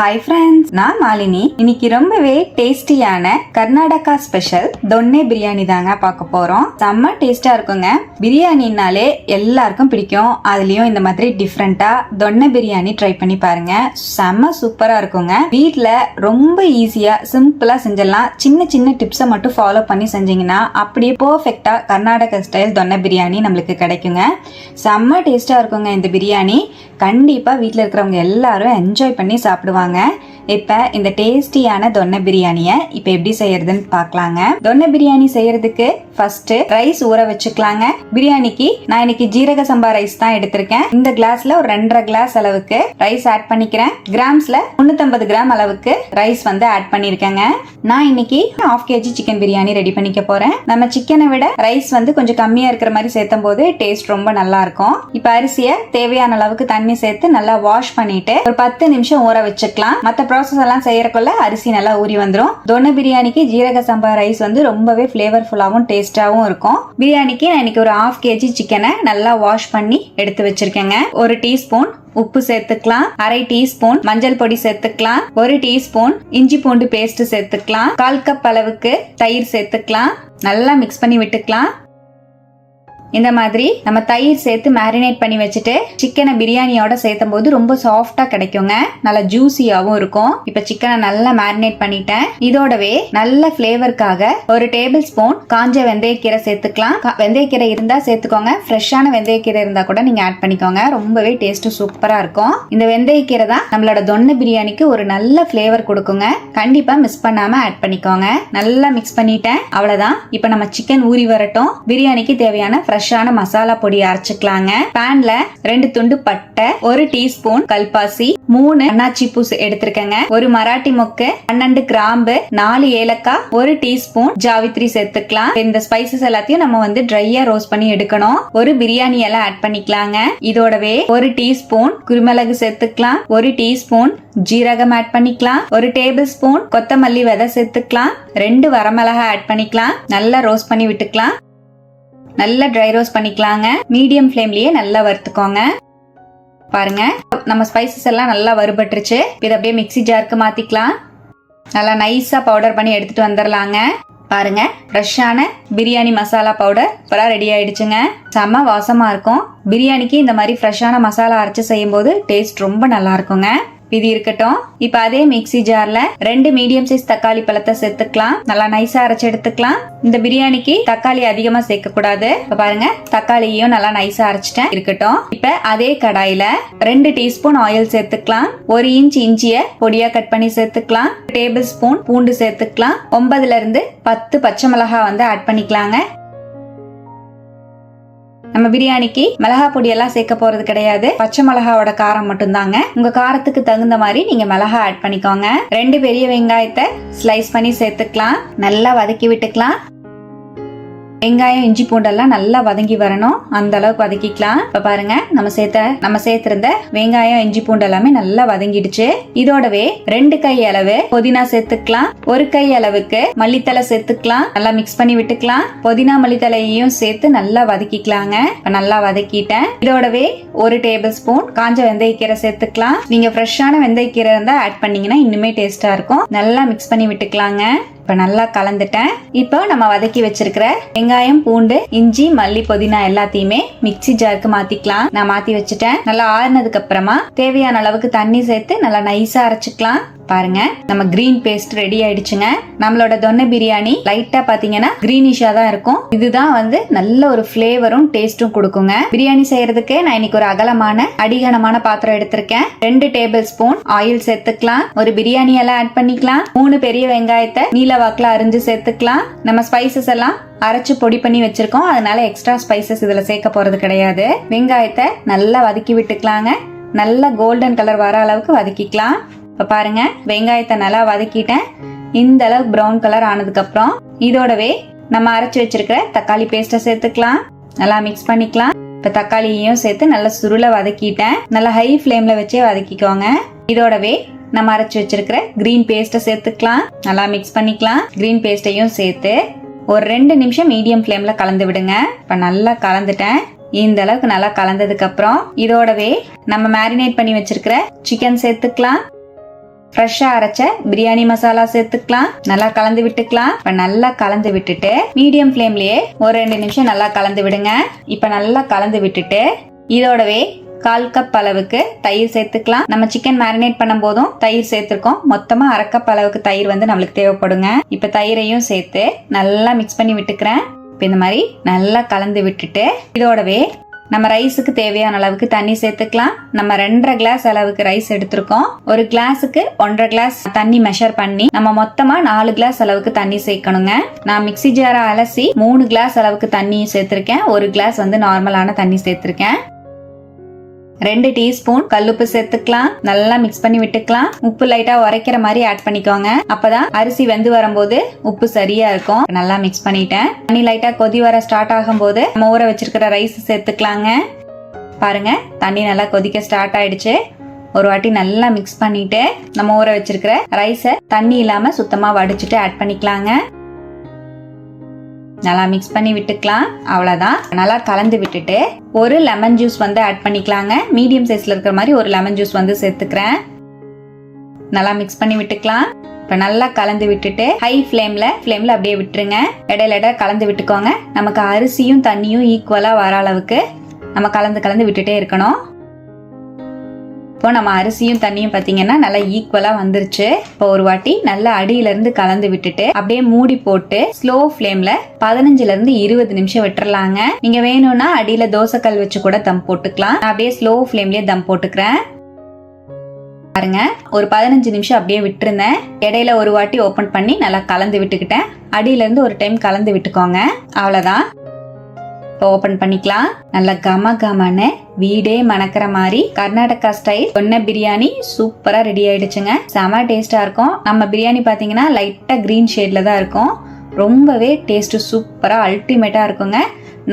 Hi friends நான் மாலினி. இன்னைக்கு ரொம்பவே டேஸ்டியான கர்நாடகா ஸ்பெஷல் தொன்னே பிரியாணி தாங்க பார்க்க போறோம். செம்ம டேஸ்டா இருக்குங்க. பிரியாணினாலே எல்லாருக்கும் பிடிக்கும். அதுலயும் இந்த மாதிரி டிஃப்ரெண்டா தொன்னை பிரியாணி ட்ரை பண்ணி பாருங்க. செம்ம சூப்பரா இருக்குங்க. வீட்டில் ரொம்ப ஈஸியா சிம்பிளா செஞ்சிடலாம். சின்ன சின்ன டிப்ஸை மட்டும் ஃபாலோ பண்ணி செஞ்சீங்கன்னா அப்படியே பர்ஃபெக்டா கர்நாடகா ஸ்டைல் தொன்னை பிரியாணி நம்மளுக்கு கிடைக்குங்க. செம்ம டேஸ்டா இருக்குங்க இந்த பிரியாணி. கண்டிப்பா வீட்டில் இருக்கிறவங்க எல்லாரும் என்ஜாய் பண்ணி சாப்பிடுவாங்க. இப்போ இந்த டேஸ்டியான தொன்னை பிரியாணியை இப்போ எப்படி செய்யறதுன்னு பார்க்கலாங்க தொன்னை பிரியாணி செய்யறதுக்கு ஃபர்ஸ்ட் ரைஸ் ஊற வச்சுக்கலாங்க. பிரியாணிக்கு நான் இன்னைக்கு ஜீரக சம்பா ரைஸ் தான் எடுத்திருக்கேன். இந்த கிளாஸ்ல ஒரு ரெண்டரை கிளாஸ் அளவுக்கு ரைஸ் ஆட் பண்ணிக்கிறேன். கிராம்ஸ்ல 350 கிராம் அளவுக்கு ரைஸ் வந்து ஆட் பண்ணிருக்கேங்க நான் இன்னைக்கு half KG chicken biryani ready பண்ணிக்க போறேன். நம்ம சிக்கனை விட ரைஸ் வந்து கொஞ்சம் கம்மியா இருக்கிற மாதிரி சேர்த்தும் போது டேஸ்ட் ரொம்ப நல்லா இருக்கும். இப்போ அரிசியை தேவையான அளவுக்கு தண்ணி சேர்த்து நல்லா வாஷ் பண்ணிட்டு ஒரு பத்து நிமிஷம் ஊற வச்சுக்கலாம். மற்ற ப்ராசஸ் எல்லாம் செய்யறக்குள்ள அரிசி நல்லா ஊறி வந்துடும் தொன்னை பிரியாணிக்கு ஜீரக சம்பா ரைஸ் வந்து ரொம்பவே ஃபிளேவர்ஃபுல்லாகவும் டேஸ்டாகவும் இருக்கும். பிரியாணிக்கு நான் இன்னைக்கு ஒரு ஹாஃப் கேஜி சிக்கனை நல்லா வாஷ் பண்ணி எடுத்து வச்சிருக்கேங்க. ஒரு டீஸ்பூன் உப்பு சேர்த்துக்கலாம். அரை டீஸ்பூன் மஞ்சள் பொடி சேர்த்துக்கலாம். ஒரு டீஸ்பூன் இஞ்சி பூண்டு பேஸ்ட் சேர்த்துக்கலாம். கால் கப் அளவுக்கு தயிர் சேர்த்துக்கலாம். நல்லா மிக்ஸ் பண்ணி விட்டுக்கலாம். இந்த மாதிரி நம்ம தயிர் சேர்த்து மேரினேட் பண்ணி வச்சுட்டு சிக்கனை பிரியாணியோட சேர்த்தும் போது ரொம்ப சாஃப்டா கிடைக்குங்க. நல்லா ஜூசியாவும் இருக்கும். இப்ப சிக்கனை நல்லா மேரினேட் பண்ணிட்டேன். இதோடவே நல்ல ஃபிளேவருக்காக ஒரு டேபிள் ஸ்பூன் காஞ்ச வெந்தயக்கீரை சேர்த்துக்கலாம். கா- வெந்தயக்கீரை இருந்தா சேர்த்துக்கோங்க. ஃப்ரெஷ்ஷான வெந்தயக்கீரை இருந்தா கூட நீங்க ஆட் பண்ணிக்கோங்க. ரொம்பவே டேஸ்ட் சூப்பரா இருக்கும். இந்த வெந்தயக்கீரை தான் நம்மளோட தொன்னை பிரியாணிக்கு ஒரு நல்ல ஃபிளேவர் கொடுக்குங்க. கண்டிப்பா மிஸ் பண்ணாம ஆட் பண்ணிக்கோங்க. நல்லா மிக்ஸ் பண்ணிட்டேன். அவ்வளவுதான். இப்போ நம்ம சிக்கன் ஊறி வரட்டும். பிரியாணிக்கு தேவையான ஃப்ரெஷ்ஷான மசாலா பொடி அரைச்சுக்கலாங்க. பேன்ல ரெண்டு துண்டு பட்டை ஒரு டீஸ்பூன் கல்பாசி மூணு அன்னாச்சி பூ எடுத்திருக்கேங்க. ஒரு மராட்டி மொக்கு பன்னெண்டு கிராம்பு நாலு ஏலக்காய் ஒரு டீஸ்பூன் ஜாவித்ரி சேர்த்துக்கலாம். இந்த ஸ்பைசஸ் எல்லாத்தையும் நம்ம வந்து ட்ரையா ரோஸ்ட் பண்ணி எடுக்கணும். ஒரு பிரியாணி எல்லாம் ஆட் பண்ணிக்கலாங்க. இதோடவே ஒரு டீஸ்பூன் குருமிளகு சேர்த்துக்கலாம். ஒரு டீஸ்பூன் ஜீரகம் ஆட் பண்ணிக்கலாம். ஒரு டேபிள் ஸ்பூன் கொத்தமல்லி விதை சேர்த்துக்கலாம். ரெண்டு வரமிளகா ஆட் பண்ணிக்கலாம். நல்லா ரோஸ்ட் பண்ணி விட்டுக்கலாம். நல்லா ட்ரை ரோஸ்ட் பண்ணிக்கலாங்க. மீடியம் ஃப்ளேம்லயே நல்லா வறுத்துக்கோங்க. பாருங்க நம்ம ஸ்பைசஸ் எல்லாம் நல்லா வறுபட்டுருச்சு. இதை அப்படியே மிக்ஸி ஜாருக்கு மாத்திக்கலாம். நல்லா நைஸா பவுடர் பண்ணி எடுத்துட்டு வந்துடலாங்க பாருங்க ஃப்ரெஷ்ஷான பிரியாணி மசாலா பவுடர் இப்போ ரெடி ஆயிடுச்சுங்க. செம்ம வாசமா இருக்கும். பிரியாணிக்கு இந்த மாதிரி ஃப்ரெஷ்ஷான மசாலா அரைச்சு செய்யும்போது டேஸ்ட் ரொம்ப நல்லா இருக்குங்க. இது இருக்கட்டும். இப்ப அதே மிக்ஸி ஜார்ல ரெண்டு மீடியம் சைஸ் தக்காளி பழத்தை சேர்த்துக்கலாம். நல்லா நைஸா அரைச்சு எடுத்துக்கலாம். இந்த பிரியாணிக்கு தக்காளி அதிகமா சேர்க்க கூடாது பாருங்க தக்காளியையும் நல்லா நைஸா அரைச்சிட்டேன். இருக்கட்டும். இப்ப அதே கடாயில ரெண்டு டீஸ்பூன் ஆயில் சேர்த்துக்கலாம். ஒரு இன்ச் இஞ்சிய பொடியா கட் பண்ணி சேர்த்துக்கலாம். டேபிள் ஸ்பூன் பூண்டு சேர்த்துக்கலாம். ஒன்பதுல இருந்து பத்து பச்சை மிளகா வந்து ஆட் பண்ணிக்கலாங்க. நம்ம பிரியாணிக்கு மிளகா பொடி எல்லாம் சேர்க்க போறது கிடையாது. பச்சை மிளகாவோட காரம் மட்டும்தாங்க. உங்க காரத்துக்கு தகுந்த மாதிரி நீங்க மிளகா ஆட் பண்ணிக்கோங்க. ரெண்டு பெரிய வெங்காயத்தை ஸ்லைஸ் பண்ணி சேர்த்துக்கலாம். நல்லா வதக்கி விட்டுக்கலாம். வெங்காயம் இஞ்சி பூண்டெல்லாம் நல்லா வதங்கி வரணும். அந்த அளவுக்கு வதக்கிக்கலாம். இப்ப பாருங்க நம்ம சேர்த்த நம்ம சேர்த்திருந்த வெங்காயம் இஞ்சி பூண்டு எல்லாமே நல்லா வதங்கிடுச்சு. இதோடவே ரெண்டு கை அளவு புதினா சேர்த்துக்கலாம். ஒரு கை அளவுக்கு மல்லித்தலை சேர்த்துக்கலாம். நல்லா மிக்ஸ் பண்ணி விட்டுக்கலாம். புதினா மல்லித்தலையையும் சேர்த்து நல்லா வதக்கிக்கலாங்க. நல்லா வதக்கிட்டேன். இதோடவே ஒரு டேபிள் ஸ்பூன் காஞ்ச வெந்தயக்கீரை சேர்த்துக்கலாம். நீங்க ஃப்ரெஷ்ஷான வெந்தயக்கீரை இருந்தா ஆட் பண்ணீங்கன்னா இன்னுமே டேஸ்டா இருக்கும். நல்லா மிக்ஸ் பண்ணி விட்டுக்கலாங்க. இப்போ நல்லா கலந்துட்டேன். இப்போ நம்ம வதக்கி வச்சிருக்கிற வெங்காயம் பூண்டு இஞ்சி மல்லி புதினா எல்லாத்தையுமே மிக்ஸி ஜாருக்கு மாத்திக்கலாம். நான் மாத்தி வச்சுட்டேன். நல்லா ஆறுனதுக்கு அப்புறமா தேவையான அளவுக்கு தண்ணி சேர்த்து நல்லா நைஸா அரைச்சிக்கலாம். பாருங்க நம்ம கிரீன் பேஸ்ட் ரெடி ஆயிடுச்சுங்க. நம்மளோட தொன்னை பிரியாணி லைட்டா பாத்தீங்கன்னா கிரீனிஷா தான் இருக்கும். இதுதான் வந்து நல்ல ஒரு ஃபிளேவரும் டேஸ்டும் கொடுக்குங்க. பிரியாணி செய்யறதுக்கு நான் இன்னைக்கு ஒரு அகலமான அடிகனமான பாத்திரம் எடுத்திருக்கேன். ரெண்டு டேபிள் ஸ்பூன் ஆயில் சேர்த்துக்கலாம். ஒரு பிரியாணி எல்லாம் ஆட் பண்ணிக்கலாம். மூணு பெரிய வெங்காயத்தை நீல வாக்குல அரிஞ்சு சேர்த்துக்கலாம். நம்ம ஸ்பைசஸ் எல்லாம் அரைச்சு பொடி பண்ணி வச்சிருக்கோம். அதனால எக்ஸ்ட்ரா ஸ்பைசஸ் இதில் சேர்க்க போகிறது கிடையாது. வெங்காயத்தை நல்லா வதக்கி விட்டுக்கலாங்க. நல்லா கோல்டன் கலர் வர அளவுக்கு வதக்கிக்கலாம். இப்போ பாருங்க வெங்காயத்தை நல்லா வதக்கிட்டேன். இந்த அளவுக்கு ப்ரௌன் கலர் ஆனதுக்கப்புறம் இதோடவே நம்ம அரைச்சி வச்சிருக்கிற தக்காளி பேஸ்ட்டை சேர்த்துக்கலாம். நல்லா மிக்ஸ் பண்ணிக்கலாம். இப்போ தக்காளியையும் சேர்த்து நல்லா சுருளை வதக்கிட்டேன். நல்லா ஹை ஃப்ளேமில் வச்சே வதக்கிக்கோங்க. இதோடவே நம்ம அரைச்சி வச்சிருக்கிற கிரீன் பேஸ்ட்டை சேர்த்துக்கலாம். நல்லா மிக்ஸ் பண்ணிக்கலாம். கிரீன் பேஸ்ட்டையும் சேர்த்து ஒரு ரெண்டு நிமிஷம் மீடியம் ஃப்ளேமில் கலந்து விடுங்க. இப்போ நல்லா கலந்துட்டேன். இந்த அளவுக்கு நல்லா கலந்ததுக்கு அப்புறம் இதோடவே நம்ம மேரினேட் பண்ணி வச்சிருக்கிற சிக்கன் சேர்த்துக்கலாம். ஃப்ரெஷ்ஷாக அரைச்ச பிரியாணி மசாலா சேர்த்துக்கலாம். நல்லா கலந்து விட்டுக்கலாம். இப்போ நல்லா கலந்து விட்டுட்டு மீடியம் ஃப்ளேம்லயே ஒரு ரெண்டு நிமிஷம் நல்லா கலந்து விடுங்க. இப்போ நல்லா கலந்து விட்டுட்டு இதோடவே கால் கப் அளவுக்கு தயிர் சேர்த்துக்கலாம். நம்ம சிக்கன் மேரினேட் பண்ணும் போதும் தயிர் சேர்த்துருக்கோம். மொத்தமா அரை கப் அளவுக்கு தயிர் வந்து நம்மளுக்கு தேவைப்படுங்க. இப்ப தயிரையும் சேர்த்து நல்லா மிக்ஸ் பண்ணி விட்டுக்கிறேன். இப்போ இந்த மாதிரி நல்லா கலந்து விட்டுட்டு இதோடவே நம்ம ரைஸுக்கு தேவையான அளவுக்கு தண்ணி சேர்த்துக்கலாம். நம்ம ரெண்டரை கிளாஸ் அளவுக்கு ரைஸ் எடுத்திருக்கோம். ஒரு கிளாஸுக்கு ஒன்றரை கிளாஸ் தண்ணி மெஷர் பண்ணி நம்ம மொத்தமா நாலு கிளாஸ் அளவுக்கு தண்ணி சேர்க்கணுங்க. நான் மிக்ஸி ஜாரை அலசி மூணு கிளாஸ் அளவுக்கு தண்ணி சேர்த்திருக்கேன். ஒரு கிளாஸ் வந்து நார்மலான தண்ணி சேர்த்திருக்கேன். ரெண்டு டீஸ்பூன் கல்லுப்பு சேர்த்துக்கலாம். நல்லா மிக்ஸ் பண்ணி விட்டுக்கலாம். உப்பு லைட்டா உரைக்கிற மாதிரி ஆட் பண்ணிக்கோங்க. அப்பதான் அரிசி வெந்து வரும்போது உப்பு சரியா இருக்கும். நல்லா மிக்ஸ் பண்ணிட்டேன். தண்ணி லைட்டா கொதி வர ஸ்டார்ட் ஆகும்போது நம்ம ஊற வச்சிருக்கிற ரைஸ் சேர்த்துக்கலாங்க. பாருங்க தண்ணி நல்லா கொதிக்க ஸ்டார்ட் ஆயிடுச்சு. ஒரு வாட்டி நல்லா மிக்ஸ் பண்ணிட்டு நம்ம ஊற வச்சிருக்கிற ரைஸை தண்ணி இல்லாம சுத்தமா வடிச்சிட்டு ஆட் பண்ணிக்கலாங்க. நல்லா மிக்ஸ் பண்ணி விட்டுக்கலாம். அவ்வளோதான் நல்லா கலந்து விட்டுட்டு ஒரு லெமன் ஜூஸ் வந்து ஆட் பண்ணிக்கலாங்க. மீடியம் சைஸில் இருக்கிற மாதிரி ஒரு லெமன் ஜூஸ் வந்து சேர்த்துக்கிறேன். நல்லா மிக்ஸ் பண்ணி விட்டுக்கலாம். இப்போ நல்லா கலந்து விட்டுட்டு ஹை ஃப்ளேமில் ஃப்ளேமில் அப்படியே விட்டுருங்க. இடையில இட கலந்து விட்டுக்கோங்க. நமக்கு அரிசியும் தண்ணியும் ஈக்குவலாக வர அளவுக்கு நம்ம கலந்து கலந்து விட்டுட்டே இருக்கணும். இப்போ நம்ம அரிசியும் தண்ணியும் பார்த்தீங்கன்னா நல்லா ஈக்குவலாக வந்துருச்சு. இப்போ ஒரு வாட்டி நல்லா அடியிலேருந்து கலந்து விட்டுட்டு அப்படியே மூடி போட்டு ஸ்லோ ஃப்ளேமில் பதினஞ்சுலேருந்து இருபது நிமிஷம் விட்டுறலாங்க. நீங்கள் வேணும்னா அடியில் தோசைக்கல் வச்சு கூட தம் போட்டுக்கலாம். நான் அப்படியே ஸ்லோ ஃப்ளேம்லேயே தம் போட்டுக்கிறேன். பாருங்க ஒரு பதினஞ்சு நிமிஷம் அப்படியே விட்டுருந்தேன். இடையில ஒரு வாட்டி ஓபன் பண்ணி நல்லா கலந்து விட்டுக்கிட்டேன். அடியில இருந்து ஒரு டைம் கலந்து விட்டுக்கோங்க. அவ்வளவுதான். இப்போ ஓபன் பண்ணிக்கலாம். நல்ல கம கமன்னு வீடே மணக்கிற மாதிரி கர்நாடகா ஸ்டைல் ஒன்ன பிரியாணி சூப்பரா ரெடி ஆயிடுச்சுங்க. செம டேஸ்டா இருக்கும். நம்ம பிரியாணி பாத்தீங்கன்னா லைட்டா கிரீன் ஷேட்ல தான் இருக்கும். ரொம்பவே டேஸ்ட் சூப்பரா அல்டிமேட்டா இருக்குங்க.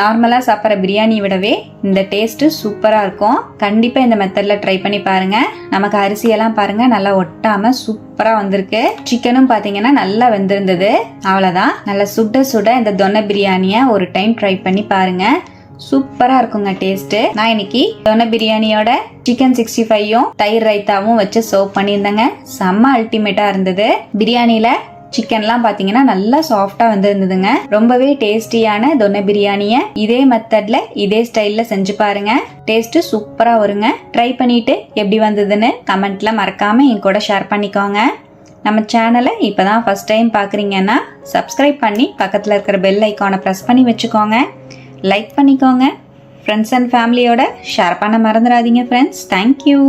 நார்மலாக சாப்பிட்ற பிரியாணி விடவே இந்த டேஸ்ட்டு சூப்பராக இருக்கும். கண்டிப்பாக இந்த மெத்தடில் ட்ரை பண்ணி பாருங்கள் நமக்கு அரிசியெல்லாம் பாருங்கள் நல்லா ஒட்டாமல் சூப்பராக வந்திருக்கு. சிக்கனும் பார்த்தீங்கன்னா நல்லா வெந்திருந்தது. அவ்வளோதான் நல்லா சுட சுட இந்த தொன்னை பிரியாணியை ஒரு டைம் ட்ரை பண்ணி பாருங்கள் சூப்பராக இருக்குங்க டேஸ்ட்டு நான் இன்னைக்கு தொன்னை பிரியாணியோட சிக்கன் சிக்ஸ்டி ஃபைவும் தயிர் ரைத்தாவும் வச்சு சர்வ் பண்ணியிருந்தேங்க. செம்ம அல்டிமேட்டாக இருந்தது. பிரியாணியில் சிக்கன்லாம் பார்த்தீங்கன்னா நல்லா சாஃப்டாக வந்திருந்ததுங்க. ரொம்பவே டேஸ்டியான தொன்னை பிரியாணியை இதே மெத்தடில் இதே ஸ்டைலில் செஞ்சு பாருங்க. டேஸ்ட்டு சூப்பராக வருங்க. ட்ரை பண்ணிட்டு எப்படி வந்ததுன்னு கமெண்ட்டில் மறக்காமல் என் கூட ஷேர் பண்ணிக்கோங்க. நம்ம சேனலை இப்போ தான் ஃபஸ்ட் டைம் பார்க்குறீங்கன்னா சப்ஸ்கிரைப் பண்ணி பக்கத்தில் இருக்கிற பெல் ஐக்கானை ப்ரெஸ் பண்ணி வச்சுக்கோங்க. லைக் பண்ணிக்கோங்க. ஃப்ரெண்ட்ஸ் அண்ட் ஃபேமிலியோட ஷேர் பண்ண மறந்துடாதீங்க ஃப்ரெண்ட்ஸ் தேங்க்யூ